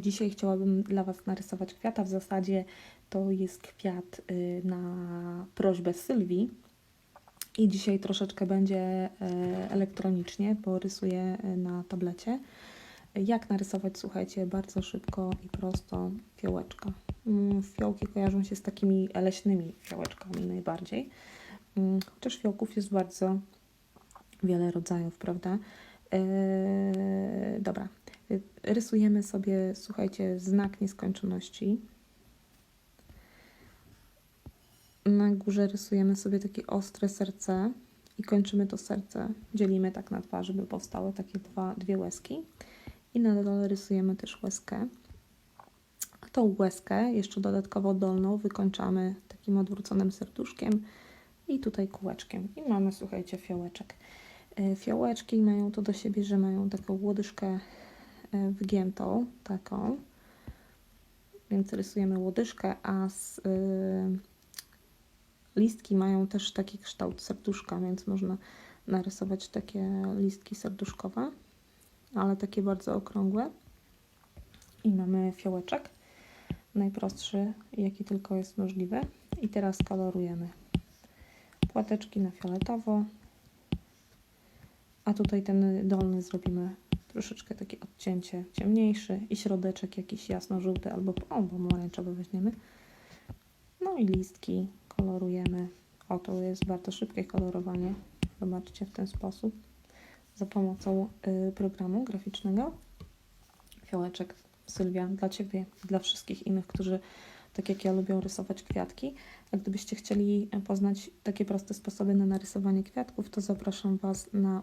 Dzisiaj chciałabym dla Was narysować kwiata. W zasadzie to jest kwiat y, na prośbę Sylwii. I dzisiaj troszeczkę będzie e, elektronicznie, bo rysuję e, na tablecie. Jak narysować, słuchajcie, bardzo szybko i prosto fiołeczka. Mm, Fiołki kojarzą się z takimi leśnymi fiołeczkami najbardziej. Mm, Chociaż fiołków jest bardzo wiele rodzajów, prawda? Eee, dobra, rysujemy sobie, słuchajcie, znak nieskończoności. Na górze rysujemy sobie takie ostre serce i kończymy to serce. Dzielimy tak na dwa, żeby powstały takie dwa, dwie łezki. I na dole rysujemy też łezkę. A tą łezkę, jeszcze dodatkowo dolną, wykończamy takim odwróconym serduszkiem i tutaj kółeczkiem. I mamy, słuchajcie, fiołeczek. E, Fiołeczki mają to do siebie, że mają taką łodyżkę wygiętą, taką. Więc rysujemy łodyżkę, a z, y, listki mają też taki kształt serduszka, więc można narysować takie listki serduszkowe, ale takie bardzo okrągłe. I mamy fiołeczek, najprostszy, jaki tylko jest możliwy. I teraz kolorujemy płateczki na fioletowo, a tutaj ten dolny zrobimy troszeczkę takie odcięcie ciemniejszy i środeczek jakiś jasno-żółty albo, pomarańczowy weźmiemy. No i listki kolorujemy. O, to jest bardzo szybkie kolorowanie. Zobaczcie w ten sposób. Za pomocą y, programu graficznego. Fiołeczek Sylwia dla Ciebie dla wszystkich innych, którzy tak jak ja lubią rysować kwiatki. A gdybyście chcieli poznać takie proste sposoby na narysowanie kwiatków, to zapraszam Was na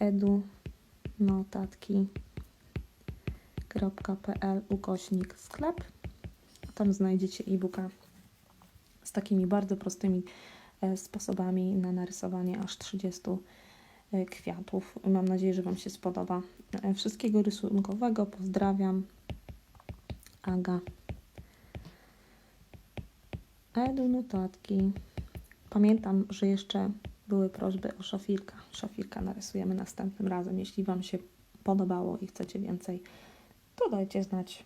www.edunotatki.pl ukośnik sklep. Tam znajdziecie e-booka z takimi bardzo prostymi e, sposobami na narysowanie aż 30 e, kwiatów. Mam nadzieję, że Wam się spodoba. E, Wszystkiego rysunkowego pozdrawiam. Aga. Edu notatki. Pamiętam, że jeszcze były prośby o szafirka. Szafirka narysujemy następnym razem. Jeśli Wam się podobało i chcecie więcej, to dajcie znać.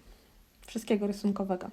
Wszystkiego rysunkowego.